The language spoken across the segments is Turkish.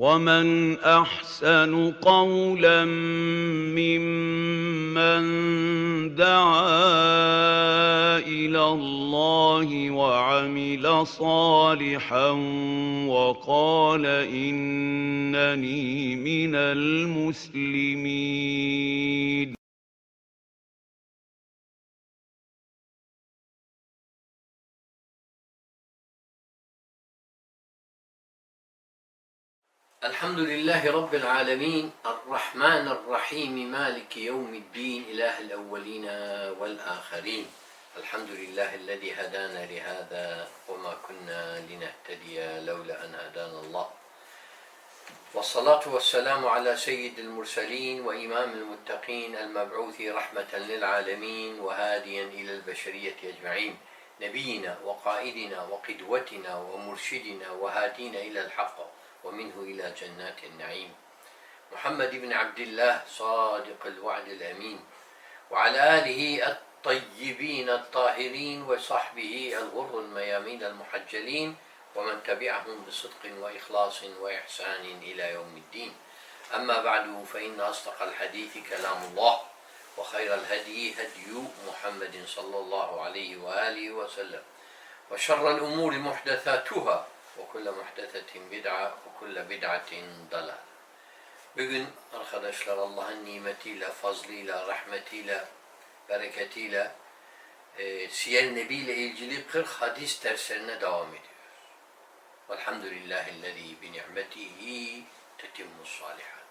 ومن احسن قولا ممن دعا إلى الله وعمل صالحا وقال انني من المسلمين الحمد لله رب العالمين. الرحمن الرحيم. مالك يوم الدين. إله الأولين والآخرين. الحمد لله الذي هدانا لهذا وما كنا لنهتدي لولا أن هدانا الله. والصلاة والسلام على سيد المرسلين وإمام المتقين المبعوث رحمة للعالمين وهاديا إلى البشرية أجمعين. نبينا وقائدنا وقدوتنا ومرشدنا وهادينا إلى الحق. ومنه إلى جنات النعيم. محمد بن عبد الله صادق الوعد الأمين. وعلى آله الطيبين الطاهرين وصحبه الغر الميامين المحجلين ومن تبعهم بصدق وإخلاص وإحسان إلى يوم الدين. أما بعد فإن أصدق الحديث كلام الله وخير الهدي هدي محمد صلى الله عليه وآله وسلم. وشر الأمور محدثاتها وكل محدثة بدعة وكل بدعة ضلال Bugün arkadaşlar Allah'ın nimetiyle, fazlıyla, rahmetiyle, bereketiyle e, Siyer Nebi ile ilgili 40 hadis derslerine devam ediyoruz. Velhamdülillahillezî bi ni'metihi tetimmus salihat.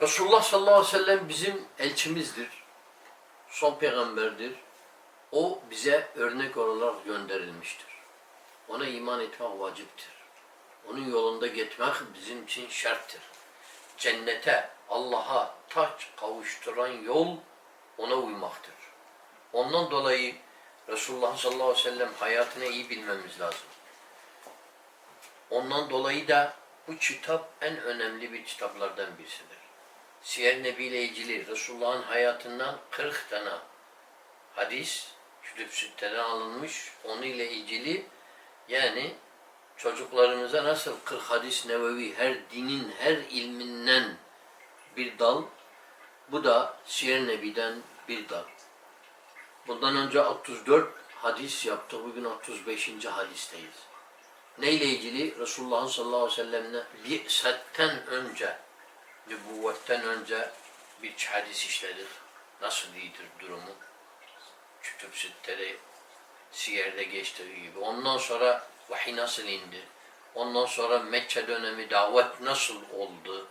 Resulullah sallallahu aleyhi ve sellem bizim elçimizdir. Son peygamberdir. O bize örnek olarak gönderilmiştir. Ona iman etmek vaciptir. Onun yolunda gitmek bizim için şarttır. Cennete, Allah'a taç kavuşturan yol ona uymaktır. Ondan dolayı Resulullah sallallahu aleyhi ve sellem hayatını iyi bilmemiz lazım. Ondan dolayı da bu kitap en önemli bir kitaplardan birisidir. Siyer Nebi ile ilgili Resulullah'ın hayatından 40 tane hadis kütüb sütteden alınmış. Onu ile ilgili yani çocuklarımıza nasıl 40 hadis nevevi her dinin her ilminden bir dal bu da Siyer Nebi'den bir dal. Bundan önce 34 hadis yaptık. Bugün 35. hadisteyiz. Neyle ilgili? Resulullah sallallahu aleyhi ve sellem'le bi'setten önce, nübüvvetten önce bir hadis işledik. Nasıl iyidir durumu? Kütüb sütleri Siyer'de geçtiği gibi. Ondan sonra vahiy nasıl indi? Ondan sonra Mekke dönemi davet nasıl oldu?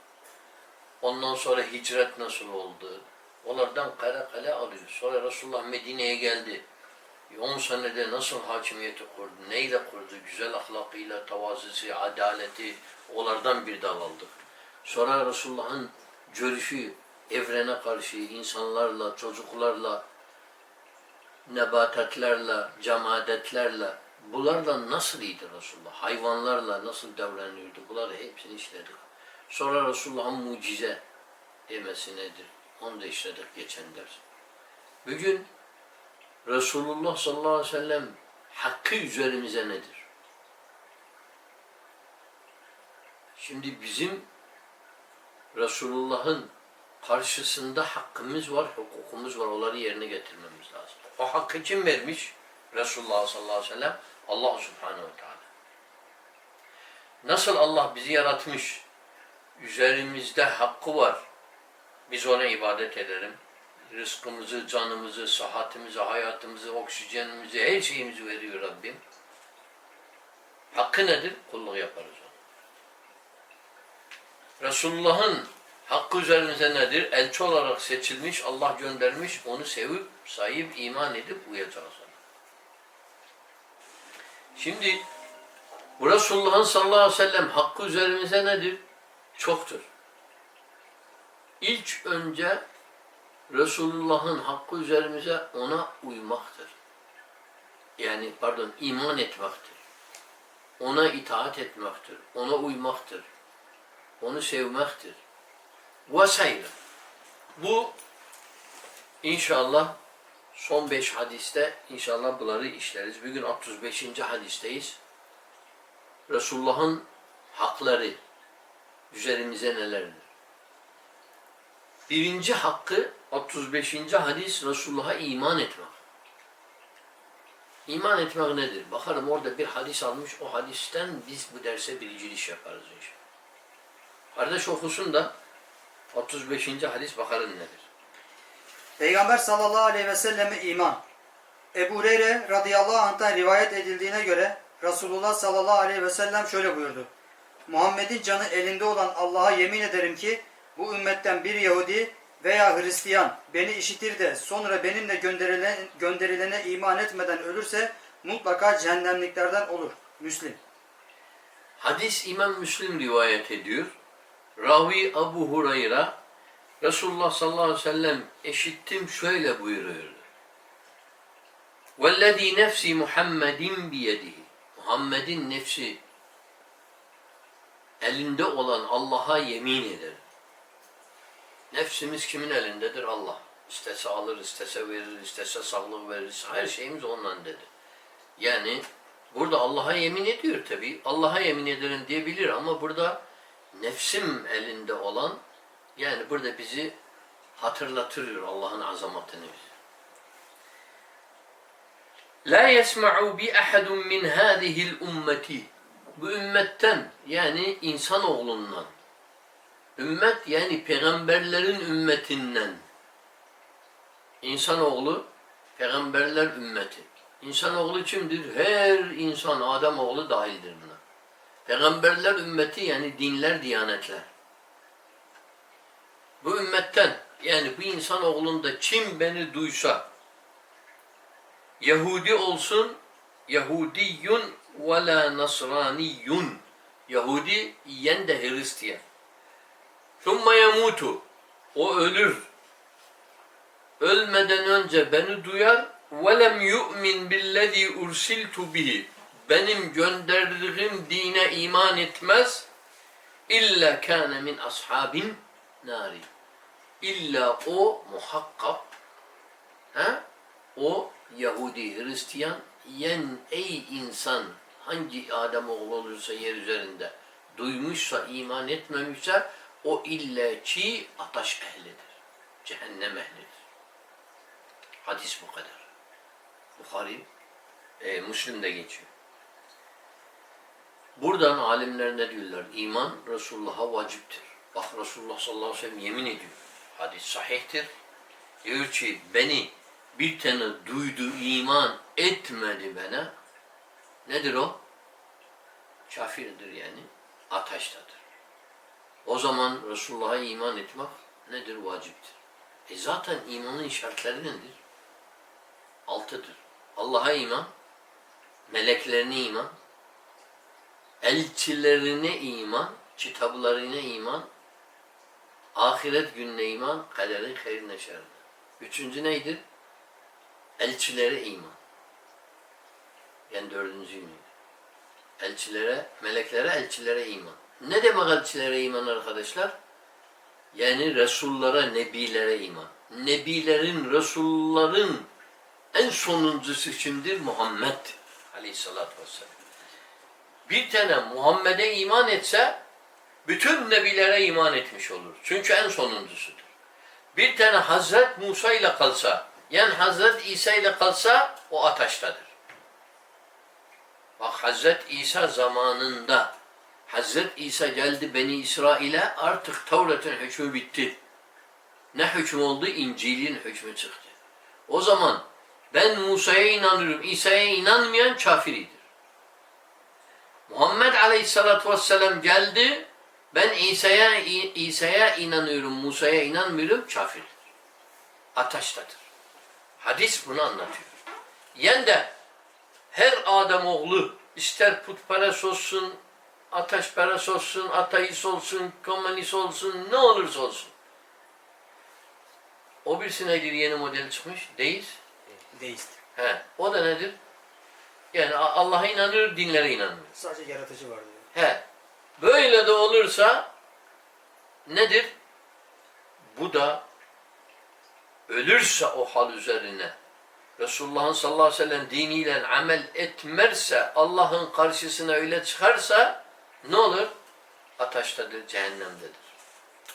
Ondan sonra hicret nasıl oldu? Onlardan kare kare alıyor. Sonra Resulullah Medine'ye geldi. 10 senede nasıl hakimiyeti kurdu? Neyle kurdu? Güzel ahlakıyla, tavazısı, adaleti. Onlardan bir dal aldık. Sonra Resulullah'ın görüşü evrene karşı insanlarla, çocuklarla, nebatatlerle, cemadetlerle, bunlarla nasıl iyiydi Resulullah? Hayvanlarla nasıl davranıyordu? Bunları hepsini işledik. Sonra Resulullah'ın mucize demesi nedir? Onu da işledik geçen ders. Bugün Resulullah sallallahu aleyhi ve sellem hakkı üzerimize nedir? Şimdi bizim Resulullah'ın karşısında hakkımız var, hukukumuz var. Onları yerine getirmemiz lazım. O hakkı kim vermiş? Resulullah sallallahu aleyhi ve sellem. Allah subhanehu ve teala. Nasıl Allah bizi yaratmış? Üzerimizde hakkı var. Biz ona ibadet edelim. Rızkımızı, canımızı, sıhhatimizi, hayatımızı, oksijenimizi, her şeyimizi veriyor Rabbim. Hakkı nedir? Kulluk yaparız ona. Resulullah'ın hakkı üzerimize nedir? Elçi olarak seçilmiş, Allah göndermiş, onu sevip, sahip, iman edip uyacağız ona. Şimdi bu Resulullah'ın sallallahu aleyhi ve sellem hakkı üzerimize nedir? Çoktur. İlk önce Resulullah'ın hakkı üzerimize ona uymaktır. Yani pardon iman etmektir. Ona itaat etmektir. Ona uymaktır. Onu sevmektir. Vesaire. Bu inşallah son beş hadiste inşallah bunları işleriz. Bugün 35. hadisteyiz. Resulullah'ın hakları üzerimize nelerdir? Birinci hakkı 35. hadis Resulullah'a iman etmek. İman etmek nedir? Bakalım orada bir hadis almış. O hadisten biz bu derse bir giriş yaparız inşallah. Kardeş okusun da 35. hadis bakalım nedir? Peygamber sallallahu aleyhi ve selleme iman. Ebu Hureyre radıyallahu anh'tan rivayet edildiğine göre Resulullah sallallahu aleyhi ve sellem şöyle buyurdu. Muhammed'in canı elinde olan Allah'a yemin ederim ki bu ümmetten bir Yahudi veya Hristiyan beni işitir de sonra benimle gönderilen, gönderilene iman etmeden ölürse mutlaka cehennemliklerden olur. Müslim. Hadis İmam Müslim rivayet ediyor. Ravi Abu Hurayra Resulullah sallallahu aleyhi ve sellem eşittim şöyle buyuruyordu. وَالَّذ۪ي nefsi Muhammedin biyedihi Muhammed'in nefsi elinde olan Allah'a yemin ederim. Nefsimiz kimin elindedir? Allah. İstese alır, istese verir, istese sağlık verir. Her şeyimiz ondan dedi. Yani burada Allah'a yemin ediyor tabi. Allah'a yemin ederim diyebilir ama burada nefsim elinde olan yani burada bizi hatırlatıyor Allah'ın azamatını. La yesma'u bi ahadun min hadihi'l ummeti. Bu ümmetten yani insanoğlundan ümmet yani peygamberlerin ümmetinden insanoğlu peygamberler ümmeti. İnsanoğlu kimdir? Her insan Adem oğlu dahildir buna. Peygamberler ümmeti yani dinler, diyanetler. Bu ümmetten yani bu insan oğlunda kim beni duysa Yahudi olsun Yahudiyun ve la nasraniyun Yahudi yiyen de Hristiyan. Thumma yamutu o ölür. Ölmeden önce beni duyar ve lem yu'min billezî ursiltu bihi benim gönderdiğim dine iman etmez. İlla kâne min ashabin nari. İlla o muhakkak ha? o Yahudi, Hristiyan yen ey insan hangi Adem oğlu olursa yer üzerinde duymuşsa, iman etmemişse o illa ki ataş ehlidir. Cehennem ehlidir. Hadis bu kadar. Bukhari, e, Müslim'de geçiyor. Buradan alimler ne diyorlar? İman Resulullah'a vaciptir. Bak Resulullah sallallahu aleyhi ve sellem yemin ediyor. Hadis sahihtir. Diyor ki beni bir tane duydu iman etmedi bana. Nedir o? Kafirdir yani. Ateştedir. O zaman Resulullah'a iman etmek nedir? Vaciptir. E zaten imanın şartları nedir? Altıdır. Allah'a iman, meleklerine iman, elçilerine iman, kitaplarına iman, ahiret gününe iman, kaderin hayrine şerrine. Üçüncü neydir? Elçilere iman. Yani dördüncü ümit. Elçilere, meleklere, elçilere iman. Ne demek elçilere iman arkadaşlar? Yani Resullara, Nebilere iman. Nebilerin, Resulların en sonuncusu kimdir? Muhammed Aleyhisselatü Vesselam. Bir tane Muhammed'e iman etse bütün nebilere iman etmiş olur. Çünkü en sonuncusudur. Bir tane Hazret Musa ile kalsa, yani Hazret İsa ile kalsa o ateştedir. Bak Hazret İsa zamanında Hazret İsa geldi Beni İsrail'e artık Tevrat'ın hükmü bitti. Ne hüküm oldu? İncil'in hükmü çıktı. O zaman ben Musa'ya inanıyorum, İsa'ya inanmayan kafiridir. Muhammed Aleyhisselatü Vesselam geldi, ben İsa'ya İsa'ya inanıyorum, Musa'ya inanmıyorum, kafirdir. Ateştedir. Hadis bunu anlatıyor. Yen de her Adem oğlu ister putperest olsun, ateşperest olsun, ateist olsun, komünist olsun, ne olursa olsun. O birisi nedir yeni model çıkmış? Deist. Deist. He. O da nedir? Yani Allah'a inanır, dinlere inanmıyor. Sadece yaratıcı var diyor. He. Böyle de olursa nedir? Bu da ölürse o hal üzerine Resulullah'ın sallallahu aleyhi ve sellem diniyle amel etmezse Allah'ın karşısına öyle çıkarsa ne olur? Ataştadır, cehennemdedir.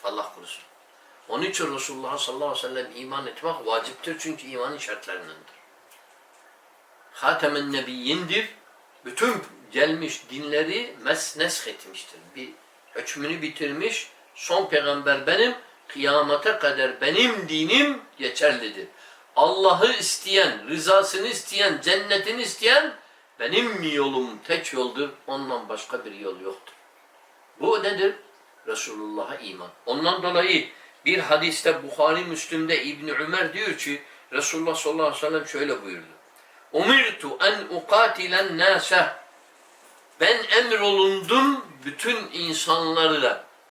Allah korusun. Onun için Resulullah sallallahu aleyhi ve sellem iman etmek vaciptir çünkü imanın şartlarındandır. Hatemen Nebiyyindir. Bütün gelmiş dinleri mes etmiştir. Bir hükmünü bitirmiş. Son peygamber benim. Kıyamete kadar benim dinim geçerlidir. Allah'ı isteyen, rızasını isteyen, cennetini isteyen benim yolum tek yoldur. Ondan başka bir yol yoktur. Bu nedir? Resulullah'a iman. Ondan dolayı bir hadiste Bukhari Müslüm'de İbni Ömer diyor ki Resulullah sallallahu aleyhi ve sellem şöyle buyurdu. Umirtu en ukatilen nase. Ben emrolundum bütün insanları